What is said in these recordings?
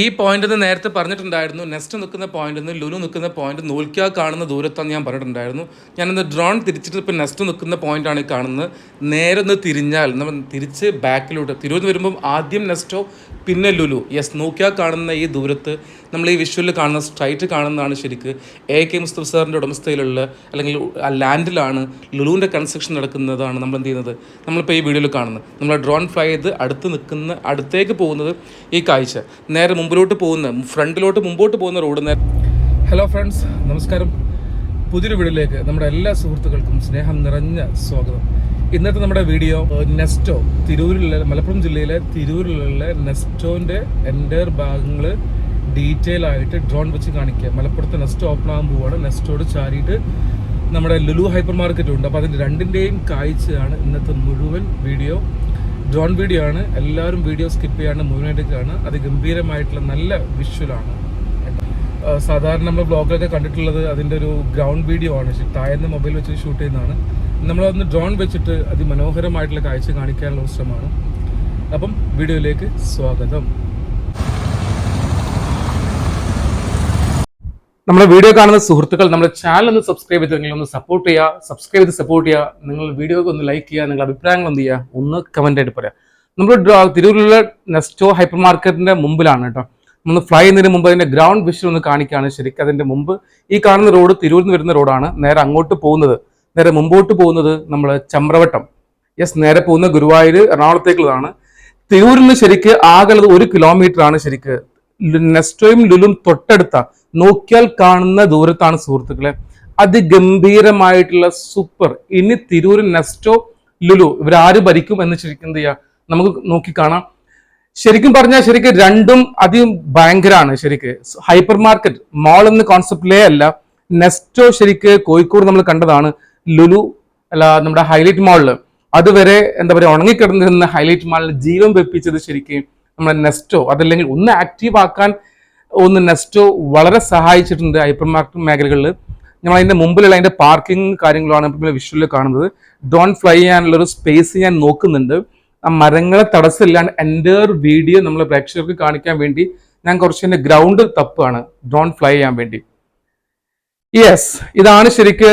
ഈ പോയിന്റ് എന്ന് നേരത്തെ പറഞ്ഞിട്ടുണ്ടായിരുന്നു. നെസ്റ്റ് നിൽക്കുന്ന പോയിന്റ് നിന്ന് ലുലു നിൽക്കുന്ന പോയിന്റ് നോക്കിയാൽ കാണുന്ന ദൂരത്താണ് ഞാൻ പറഞ്ഞിട്ടുണ്ടായിരുന്നു. ഞാനിന്ന് ഡ്രോൺ തിരിച്ചിട്ട് ഇപ്പോൾ നെസ്റ്റ് നിൽക്കുന്ന പോയിന്റാണ് ഈ കാണുന്നത്. നേരെ ഒന്ന് തിരിഞ്ഞാൽ നമ്മൾ തിരിച്ച് ബാക്കിലോട്ട് തിരുവനന്തപുരം വരുമ്പം ആദ്യം നെസ്റ്റോ പിന്നെ ലുലു യെസ് നോക്കിയാൽ കാണുന്ന ഈ ദൂരത്ത് നമ്മൾ ഈ വിഷ്വലിൽ കാണുന്ന സ്ട്രൈറ്റ് കാണുന്നതാണ് ശരിക്ക്. എ കെ മുസ്തഫ് സാറിന്റെ ഉടമസ്ഥയിലുള്ള അല്ലെങ്കിൽ ആ ലാൻഡിലാണ് ലുലുവിന്റെ കൺസ്ട്രക്ഷൻ നടക്കുന്നതാണ് നമ്മൾ എന്ത് ചെയ്യുന്നത്? നമ്മളിപ്പോൾ ഈ വീഡിയോയിൽ കാണുന്നത്. നമ്മൾ ഡ്രോൺ ഫ്ലൈ ചെയ്ത് അടുത്ത് നിൽക്കുന്ന അടുത്തേക്ക് പോകുന്നത് ഈ കാഴ്ച. നേരെ മുമ്പിലോട്ട് പോകുന്ന ഫ്രണ്ടിലോട്ട് മുമ്പോട്ട് പോകുന്ന റോഡ് നേരം. ഹലോ ഫ്രണ്ട്സ് നമസ്കാരം. പുതിയൊരു വീടിലേക്ക് നമ്മുടെ എല്ലാ സുഹൃത്തുക്കൾക്കും സ്നേഹം നിറഞ്ഞ സ്വാഗതം. ഇന്നത്തെ നമ്മുടെ വീഡിയോ നെസ്റ്റോ. തിരൂരിലുള്ള മലപ്പുറം ജില്ലയിലെ തിരൂരിലുള്ള നെസ്റ്റോന്റെ എന്റയർ ഭാഗങ്ങൾ ഡീറ്റെയിൽ ആയിട്ട് ഡ്രോൺ വെച്ച് കാണിക്കുക. മലപ്പുറത്ത് നെസ്റ്റോ ഓപ്പൺ ആകാൻ പോവുകയാണ് നെസ്റ്റോട് ചാരിയിട്ട് നമ്മുടെ ലുലു ഹൈപ്പർ മാർക്കറ്റ് ഉണ്ട്. അപ്പോൾ അതിന്റെ രണ്ടിന്റെയും കാഴ്ചയാണ് ഇന്നത്തെ മുഴുവൻ വീഡിയോ. ഡ്രോൺ വീഡിയോ ആണ്. എല്ലാവരും വീഡിയോ സ്കിപ്പ് ചെയ്യാണ്ട് മുഴുവനായിട്ട് കാണുക അത് ഗംഭീരമായിട്ടുള്ള നല്ല വിഷ്വലാണ് സാധാരണ നമ്മൾ ബ്ലോഗിലൊക്കെ കണ്ടിട്ടുള്ളത് അതിന്റെ ഒരു ഗ്രൗണ്ട് വീഡിയോ ആണ്. താഴ്ന്ന മൊബൈൽ വെച്ച് ഷൂട്ട് ചെയ്യുന്നതാണ്. നമ്മളതൊന്ന് ഡ്രോൺ വെച്ചിട്ട് അതിമനോഹരമായിട്ടുള്ള കാഴ്ച കാണിക്കാനുള്ള ശ്രമമാണ്. അപ്പം വീഡിയോയിലേക്ക് സ്വാഗതം. നമ്മുടെ വീഡിയോ കാണുന്ന സുഹൃത്തുക്കൾ നമ്മുടെ ചാനൽ ഒന്ന് സബ്സ്ക്രൈബ് ചെയ്തിട്ടുണ്ടെങ്കിൽ ഒന്ന് സപ്പോർട്ട് ചെയ്യുക. സബ്സ്ക്രൈബ് ചെയ്ത് സപ്പോർട്ട് ചെയ്യുക. നിങ്ങൾ വീഡിയോക്ക് ഒന്ന് ലൈക്ക് ചെയ്യുക. നിങ്ങളുടെ അഭിപ്രായങ്ങൾ എന്ത് ചെയ്യുക? ഒന്ന് കമന്റ് ആയിട്ട് പറയാം. നമ്മൾ തിരൂരിലുള്ള നെസ്റ്റോ ഹൈപ്പർ മാർക്കറ്റിന്റെ മുമ്പിലാണ് കേട്ടോ. ഒന്ന് ഫ്ലൈ ചെയ്യുന്നതിന് മുമ്പ് അതിന്റെ ഗ്രൗണ്ട് വിഷൻ ഒന്ന് കാണിക്കുകയാണ്. ശരിക്കും അതിന്റെ മുമ്പ് ഈ കാണുന്ന റോഡ് തിരൂരിൽ നിന്ന് വരുന്ന റോഡാണ് നേരെ അങ്ങോട്ട് പോകുന്നത്. നേരെ മുമ്പോട്ട് പോകുന്നത് നമ്മൾ ചമ്രവട്ടം. യെസ് നേരെ പോകുന്ന ഗുരുവായൂർ എറണാകുളത്തേക്കുള്ളതാണ്. തിരൂരിൽ നിന്ന് ശരിക്ക് ആകെ ഒരു കിലോമീറ്റർ ആണ് ശരിക്ക് നെസ്റ്റോയും ലുലും തൊട്ടടുത്ത. നോക്കിയാൽ കാണുന്ന ദൂരത്താണ് സുഹൃത്തുക്കളെ. അതിഗംഭീരമായിട്ടുള്ള സൂപ്പർ. ഇനി തിരൂർ നെസ്റ്റോ ലുലു ഇവരാര് ഭരിക്കും എന്ന് ശരിക്കും എന്ത് ചെയ്യാം? നമുക്ക് നോക്കി കാണാം. ശരിക്കും പറഞ്ഞാൽ ശരിക്കും രണ്ടും അധികം ഭയങ്കരമാണ് ശരിക്ക്. ഹൈപ്പർ മാർക്കറ്റ് മോൾ എന്ന കോൺസെപ്റ്റിലേ അല്ല. നെസ്റ്റോ ശരിക്ക് കോഴിക്കോട് നമ്മൾ കണ്ടതാണ്. ലുലു അല്ല നമ്മുടെ ഹൈലൈറ്റ് മാളിൽ. അതുവരെ എന്താ പറയുക ഉണങ്ങിക്കിടന്നിരുന്ന ഹൈലൈറ്റ് മാളിൽ ജീവൻ വെപ്പിച്ചത് ശരിക്കും നമ്മുടെ നെസ്റ്റോ അതല്ലെങ്കിൽ ഒന്ന് ആക്റ്റീവ് ആക്കാൻ ഒന്ന് നെസ്റ്റോ വളരെ സഹായിച്ചിട്ടുണ്ട് ഹൈപ്പർ മാർക്കറ്റ് മേഖലകളിൽ നമ്മൾ അതിന്റെ മുമ്പിലുള്ള അതിന്റെ പാർക്കിംഗ് കാര്യങ്ങളാണ് ഇപ്പോൾ വിഷ്വലിൽ കാണുന്നത്. ഡോൺ ഫ്ലൈ ചെയ്യാനുള്ള ഒരു സ്പേസ് ഞാൻ നോക്കുന്നുണ്ട്. ആ മരങ്ങളെ തടസ്സമില്ലാണ്ട് എന്റെ ഒരു വീഡിയോ നമ്മൾ പ്രേക്ഷകർക്ക് കാണിക്കാൻ വേണ്ടി ഞാൻ കുറച്ച് എന്റെ ഗ്രൗണ്ട് തപ്പാണ്. ഡ്രോൺ ഫ്ലൈ ചെയ്യാൻ വേണ്ടി. യെസ് ഇതാണ് ശരിക്ക്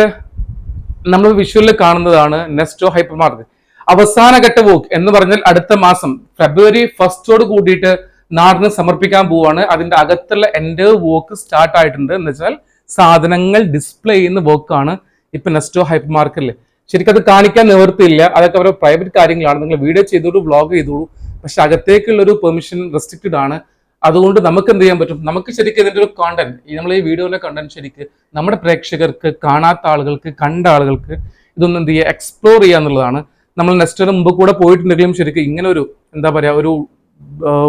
നമ്മൾ വിഷ്വലിൽ കാണുന്നതാണ് നെസ്റ്റോ ഹൈപ്പർ മാർക്കറ്റ് അവസാന ഘട്ട വോക്ക് എന്ന് പറഞ്ഞാൽ അടുത്ത മാസം ഫെബ്രുവരി ഫസ്റ്റോട് കൂടിയിട്ട് നാടിന് സമർപ്പിക്കാൻ പോവാണ്. അതിന്റെ അകത്തുള്ള എന്റെ വോക്ക് സ്റ്റാർട്ട് ആയിട്ടുണ്ട്. എന്ന് വെച്ചാൽ സാധനങ്ങൾ ഡിസ്പ്ലേ ചെയ്യുന്ന വർക്കാണ് ഇപ്പൊ നെസ്റ്റോ ഹൈപ്പർ മാർക്കറ്റിൽ ശരിക്കും അത് കാണിക്കാൻ നിവർത്തിയില്ല അതൊക്കെ അവരുടെ പ്രൈവറ്റ് കാര്യങ്ങളാണ്. നിങ്ങൾ വീഡിയോ ചെയ്തോളൂ വ്ളോഗ് ചെയ്തോളൂ. പക്ഷെ അകത്തേക്കുള്ള ഒരു പെർമിഷൻ റെസ്ട്രിക്റ്റഡ് ആണ്. അതുകൊണ്ട് നമുക്ക് എന്ത് ചെയ്യാൻ പറ്റും? നമുക്ക് ശരിക്കും ഇതിന്റെ ഒരു കോണ്ടന്റ് നമ്മൾ ഈ വീഡിയോയിലെ കണ്ടന്റ് ശരിക്ക് നമ്മുടെ പ്രേക്ഷകർക്ക് കാണാത്ത ആളുകൾക്ക് കണ്ട ആളുകൾക്ക് ഇതൊന്നും എന്ത് ചെയ്യുക എക്സ്പ്ലോർ ചെയ്യുക എന്നുള്ളതാണ് നമ്മൾ നെസ്റ്റർ മുമ്പ് കൂടെ പോയിട്ടുണ്ടെങ്കിലും ശരിക്കും ഇങ്ങനെ ഒരു എന്താ പറയുക ഒരു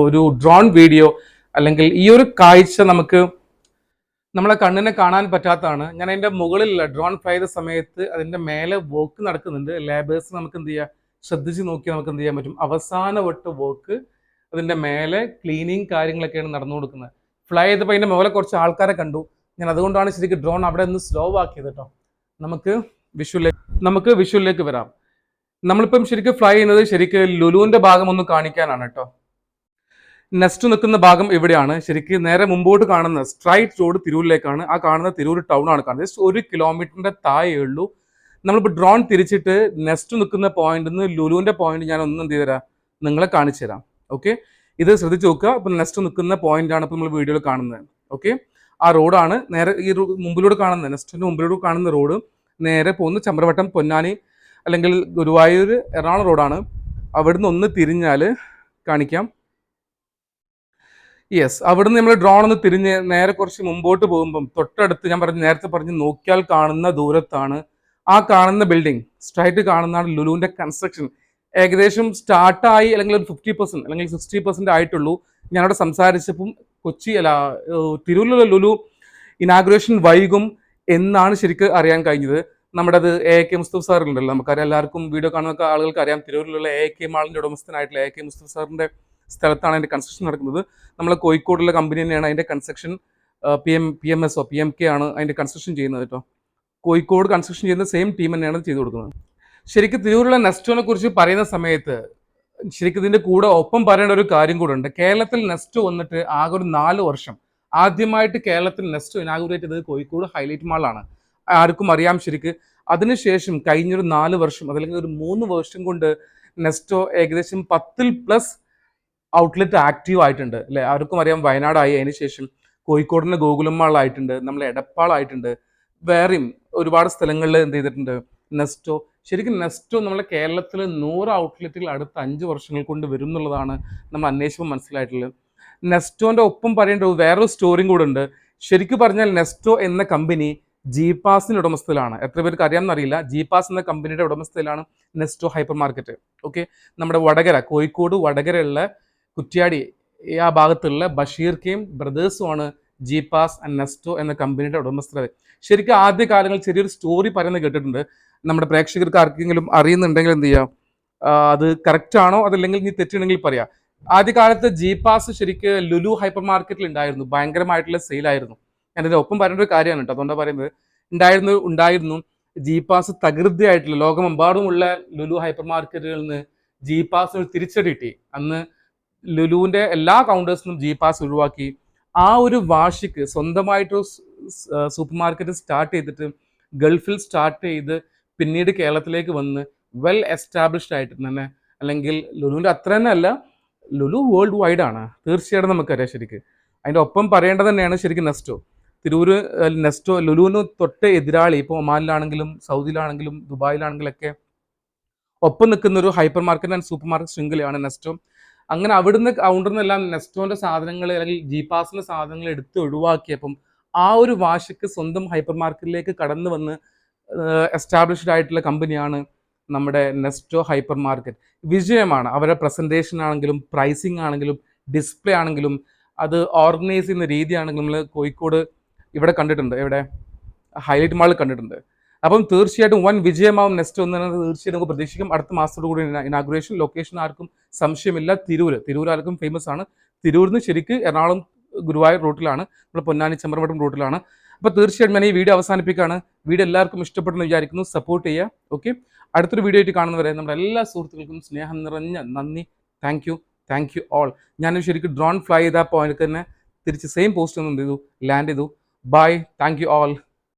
ഒരു ഡ്രോൺ വീഡിയോ അല്ലെങ്കിൽ ഈ ഒരു കാഴ്ച നമുക്ക് നമ്മളെ കണ്ണിനെ കാണാൻ പറ്റാത്തതാണ്. ഞാൻ അതിന്റെ മുകളിൽ ഡ്രോൺ ഫ്ലൈ ചെയ്ത സമയത്ത് അതിന്റെ മേലെ വർക്ക് നടക്കുന്നുണ്ട്. ലേബേഴ്സ് നമുക്ക് എന്ത് ചെയ്യാം? ശ്രദ്ധിച്ച് നോക്കി നമുക്ക് എന്ത് ചെയ്യാൻ പറ്റും? അവസാന വട്ട് വർക്ക് അതിന്റെ മേലെ ക്ലീനിങ് കാര്യങ്ങളൊക്കെയാണ് നടന്നു കൊടുക്കുന്നത്. ഫ്ലൈ ചെയ്തപ്പോൾ അതിന്റെ മുകളിൽ കുറച്ച് ആൾക്കാരെ കണ്ടു. ഞാൻ അതുകൊണ്ടാണ് ശരിക്കും ഡ്രോൺ അവിടെ നിന്ന് സ്ലോ ആക്കിയത് കേട്ടോ നമുക്ക് വിഷുവിലേക്ക് നമുക്ക് വിഷ്വലിലേക്ക് വരാം. നമ്മളിപ്പം ശരിക്കും ഫ്ലൈ ചെയ്യുന്നത് ശരിക്കും ലുലുവിന്റെ ഭാഗം ഒന്ന് കാണിക്കാനാണ് കേട്ടോ നെസ്റ്റ് നിൽക്കുന്ന ഭാഗം ഇവിടെയാണ്. ശരിക്കും നേരെ മുമ്പോട്ട് കാണുന്ന സ്ട്രൈറ്റ് റോഡ് തിരൂരിലേക്കാണ്. ആ കാണുന്ന തിരൂർ ടൗൺ ആണ് കാണുന്നത്. ജസ്റ്റ് ഒരു കിലോമീറ്ററിന്റെ താഴെ ഉള്ളൂ. നമ്മളിപ്പോൾ ഡ്രോൺ തിരിച്ചിട്ട് നെസ്റ്റ് നിൽക്കുന്ന പോയിന്റ് നിന്ന് ലുലുവിന്റെ പോയിന്റ് ഞാൻ ഒന്ന് എന്ത് ചെയ്തുതരാം? നിങ്ങളെ കാണിച്ചു തരാം. ഓക്കെ ഇത് ശ്രദ്ധിച്ച് നോക്കുക. ഇപ്പം നെസ്റ്റ് നിൽക്കുന്ന പോയിന്റാണ് ആണ് ഇപ്പം നമ്മൾ വീഡിയോയിൽ കാണുന്നത്. ഓക്കെ ആ റോഡാണ് നേരെ ഈ മുമ്പിലൂടെ കാണുന്നത് നെക്സ്റ്റിന്റെ മുമ്പിലൂടെ കാണുന്ന റോഡ് നേരെ പോകുന്ന ചമ്രവട്ടം പൊന്നാനി അല്ലെങ്കിൽ ഗുരുവായൂർ എറണാകുളം റോഡാണ്. അവിടുന്ന് ഒന്ന് തിരിഞ്ഞാൽ കാണിക്കാം. യെസ് അവിടുന്ന് നമ്മൾ ഡ്രോൺ ഒന്ന് തിരിഞ്ഞ് നേരെ കുറച്ച് മുമ്പോട്ട് പോകുമ്പം തൊട്ടടുത്ത് ഞാൻ പറഞ്ഞു നേരത്തെ പറഞ്ഞ് നോക്കിയാൽ കാണുന്ന ദൂരത്താണ് ആ കാണുന്ന ബിൽഡിംഗ് സ്ട്രൈറ്റ് കാണുന്നതാണ് ലുലുവിന്റെ കൺസ്ട്രക്ഷൻ ഏകദേശം സ്റ്റാർട്ടായി അല്ലെങ്കിൽ ഒരു ഫിഫ്റ്റി പെർസെന്റ് അല്ലെങ്കിൽ സിക്സ്റ്റി പെർസെന്റ് ആയിട്ടുള്ളൂ. ഞാനവിടെ സംസാരിച്ചപ്പം കൊച്ചി അല്ല തിരുവല്ല ലുലു ഇനാഗുറേഷൻ വൈകും എന്നാണ് ശരിക്കും അറിയാൻ കഴിഞ്ഞത്. നമ്മുടെ അത് എ കെ മുസ്തഫ് സാർ ഉണ്ടല്ലോ. നമുക്കറിയാം എല്ലാവർക്കും വീഡിയോ കാണുന്ന ആളുകൾക്ക് അറിയാം. തിരൂരിലുള്ള എ കെ മാളിന്റെ ഉടമസ്ഥനായിട്ടുള്ള എ കെ മുസ്തഫ് സാറിന്റെ സ്ഥലത്താണ് അതിന്റെ കൺസ്ട്രക്ഷൻ നടക്കുന്നത്. നമ്മളെ കോഴിക്കോടുള്ള കമ്പനി തന്നെയാണ് അതിന്റെ construction P M P M S O P M K ആണ് അതിന്റെ കൺസ്ട്രക്ഷൻ ചെയ്യുന്നത് കേട്ടോ കോഴിക്കോട് കൺസ്ട്രക്ഷൻ ചെയ്യുന്ന സെയിം ടീം തന്നെയാണ് ചെയ്തു കൊടുക്കുന്നത്. ശരിക്കും തിരൂരിലെ നെസ്റ്റോനെ കുറിച്ച് പറയുന്ന സമയത്ത് ശരിക്കും ഇതിന്റെ കൂടെ ഒപ്പം പറയേണ്ട ഒരു കാര്യം കൂടെ ഉണ്ട്. കേരളത്തിൽ നെസ്റ്റോ വന്നിട്ട് ആകെ ഒരു നാല് വർഷം ആദ്യമായിട്ട് കേരളത്തിൽ നെസ്റ്റോ ഇനാഗുറേറ്റ് ചെയ്തത് കോഴിക്കോട് ഹൈലൈറ്റ് മാളാണ് ആർക്കും അറിയാം ശരിക്ക്. അതിനുശേഷം കഴിഞ്ഞൊരു നാല് വർഷം അതല്ലെങ്കിൽ ഒരു മൂന്ന് വർഷം കൊണ്ട് നെസ്റ്റോ ഏകദേശം പത്തിൽ പ്ലസ് ഔട്ട്ലെറ്റ് ആക്റ്റീവ് ആയിട്ടുണ്ട്. അല്ലെ? ആർക്കും അറിയാം വയനാടായി. അതിന് ശേഷം കോഴിക്കോടിന് ഗോകുലമ്മാളായിട്ടുണ്ട് നമ്മൾ എടപ്പാളായിട്ടുണ്ട് വേറെയും ഒരുപാട് സ്ഥലങ്ങളിൽ എന്ത് ചെയ്തിട്ടുണ്ട്? നെസ്റ്റോ ശരിക്കും നെസ്റ്റോ നമ്മളെ കേരളത്തിൽ നൂറ് ഔട്ട്ലെറ്റുകൾ അടുത്ത അഞ്ച് വർഷങ്ങൾ കൊണ്ട് വരും എന്നുള്ളതാണ് നമ്മൾ അന്വേഷിക്കുമ്പോൾ മനസ്സിലായിട്ടുള്ളത്. നെസ്റ്റോന്റെ ഒപ്പം പറയേണ്ട വേറൊരു സ്റ്റോറിയും കൂടെ ഉണ്ട്. ശരിക്കും പറഞ്ഞാൽ നെസ്റ്റോ എന്ന കമ്പനി ജി പാസിന് ഉടമസ്ഥയിലാണ് എത്ര പേർക്ക് അറിയാമെന്നറിയില്ല ജി പാസ് എന്ന കമ്പനിയുടെ ഉടമസ്ഥയിലാണ് നെസ്റ്റോ ഹൈപ്പർ മാർക്കറ്റ് ഓക്കെ നമ്മുടെ വടകര കോഴിക്കോട് വടകരയുള്ള കുറ്റ്യാടി ആ ഭാഗത്തുള്ള ബഷീർ കെയും ബ്രദേഴ്സുമാണ് ജി പാസ് ആൻഡ് നെസ്റ്റോ എന്ന കമ്പനിയുടെ ഉടമസ്ഥത ശരിക്കും ആദ്യ കാലങ്ങളിൽ ചെറിയൊരു സ്റ്റോറി പറയുന്നത് കേട്ടിട്ടുണ്ട്. നമ്മുടെ പ്രേക്ഷകർക്ക് ആർക്കെങ്കിലും അറിയുന്നുണ്ടെങ്കിൽ എന്ത് ചെയ്യാം? അത് കറക്റ്റ് ആണോ? അതല്ലെങ്കിൽ നീ തെറ്റുണ്ടെങ്കിൽ പറയാം. ആദ്യകാലത്ത് ജി പാസ് ശരിക്ക് ലുലു ഹൈപ്പർ മാർക്കറ്റിൽ ഉണ്ടായിരുന്നു. ഭയങ്കരമായിട്ടുള്ള സെയിലായിരുന്നു ഞാനിത് ഒപ്പം പറയേണ്ട ഒരു കാര്യമാണ് കേട്ടോ. അതുകൊണ്ടാണ് പറയുന്നത്. ഉണ്ടായിരുന്നു ഉണ്ടായിരുന്നു. ജി പാസ് തകൃതിയായിട്ടുള്ള ലോകമെമ്പാടുമുള്ള ലുലു ഹൈപ്പർ മാർക്കറ്റുകളിൽ നിന്ന് ജി പാസ് ഒരു തിരിച്ചടി കിട്ടി. അന്ന് ലുലുവിന്റെ എല്ലാ കൗണ്ടേഴ്സിനും ജി പാസ് ഒഴിവാക്കി. ആ ഒരു വാശിക്ക് സ്വന്തമായിട്ട് സൂപ്പർ മാർക്കറ്റ് സ്റ്റാർട്ട് ചെയ്തിട്ട് ഗൾഫിൽ സ്റ്റാർട്ട് ചെയ്ത് പിന്നീട് കേരളത്തിലേക്ക് വന്ന് വെൽ എസ്റ്റാബ്ലിഷ്ഡ് ആയിട്ട് തന്നെ അല്ലെങ്കിൽ ലുലുവിന്റെ അത്ര തന്നെ അല്ല ലുലു വേൾഡ് വൈഡ് ആണ്. തീർച്ചയായിട്ടും നമുക്കറിയാം ശരിക്ക്. അതിന്റെ ഒപ്പം പറയേണ്ടത് തന്നെയാണ് ശരിക്കും നെസ്റ്റോ തിരൂര് നെസ്റ്റോ ലുലുവിന് തൊട്ട് എതിരാളി. ഇപ്പോൾ ഒമാനിലാണെങ്കിലും സൗദിയിലാണെങ്കിലും ദുബായിലാണെങ്കിലും ഒക്കെ ഒപ്പം നിൽക്കുന്ന ഒരു hyper market and super market ശൃംഖലയാണ് നെസ്റ്റോ. അങ്ങനെ അവിടുന്ന് കൗണ്ടറിൽ നിന്നെല്ലാം നെസ്റ്റോന്റെ സാധനങ്ങൾ അല്ലെങ്കിൽ ജി പാസിന്റെ സാധനങ്ങൾ എടുത്ത് ഒഴിവാക്കിയപ്പം ആ ഒരു വാശിക്ക് സ്വന്തം ഹൈപ്പർ മാർക്കറ്റിലേക്ക് കടന്നു വന്ന് എസ്റ്റാബ്ലിഷ്ഡ് ആയിട്ടുള്ള കമ്പനിയാണ് നമ്മുടെ നെസ്റ്റോ ഹൈപ്പർ മാർക്കറ്റ്. വിജയമാണ്. അവരുടെ പ്രസന്റേഷൻ ആണെങ്കിലും പ്രൈസിങ് ആണെങ്കിലും ഡിസ്പ്ലേ ആണെങ്കിലും അത് ഓർഗനൈസ് ചെയ്യുന്ന രീതിയാണെങ്കിലും നമ്മൾ കോഴിക്കോട് ഇവിടെ കണ്ടിട്ടുണ്ട് എവിടെ? ഹൈലൈറ്റ് മാളിൽ കണ്ടിട്ടുണ്ട്. അപ്പം തീർച്ചയായിട്ടും വൻ വിജയമാവും നെക്സ്റ്റ് ഒന്ന് തീർച്ചയായിട്ടും നമുക്ക് പ്രതീക്ഷിക്കും. അടുത്ത മാസത്തോടുകൂടി ഇനാഗുറേഷൻ ലൊക്കേഷൻ ആർക്കും സംശയമില്ല. തിരൂര് തിരൂർ ആർക്കും ഫേമസ് ആണ്. തിരൂരിൽ നിന്ന് ശരിക്ക് എറണാകുളം ഗുരുവായൂർ റൂട്ടിലാണ് നമ്മൾ പൊന്നാനി ചെമ്പറമട്ടം റൂട്ടിലാണ് അപ്പോൾ തീർച്ചയായിട്ടും ഞാൻ ഈ വീഡിയോ അവസാനിപ്പിക്കുകയാണ്. വീഡിയോ എല്ലാവർക്കും ഇഷ്ടപ്പെട്ടെന്ന് വിചാരിക്കുന്നു. സപ്പോർട്ട് ചെയ്യുക ഓക്കെ അടുത്തൊരു വീഡിയോ ആയിട്ട് കാണുന്നവരെ നമ്മുടെ എല്ലാ സുഹൃത്തുക്കൾക്കും സ്നേഹം നിറഞ്ഞ നന്ദി. Thank you thank you all ഞാൻ ശരിക്കും ഡ്രോൺ ഫ്ലൈ ചെയ്ത പോയിന്റ് തന്നെ തിരിച്ച് സെയിം പോസ്റ്റ് ഒന്നും എന്ത് ചെയ്തു? ലാൻഡ് ചെയ്തു. Bye thank you all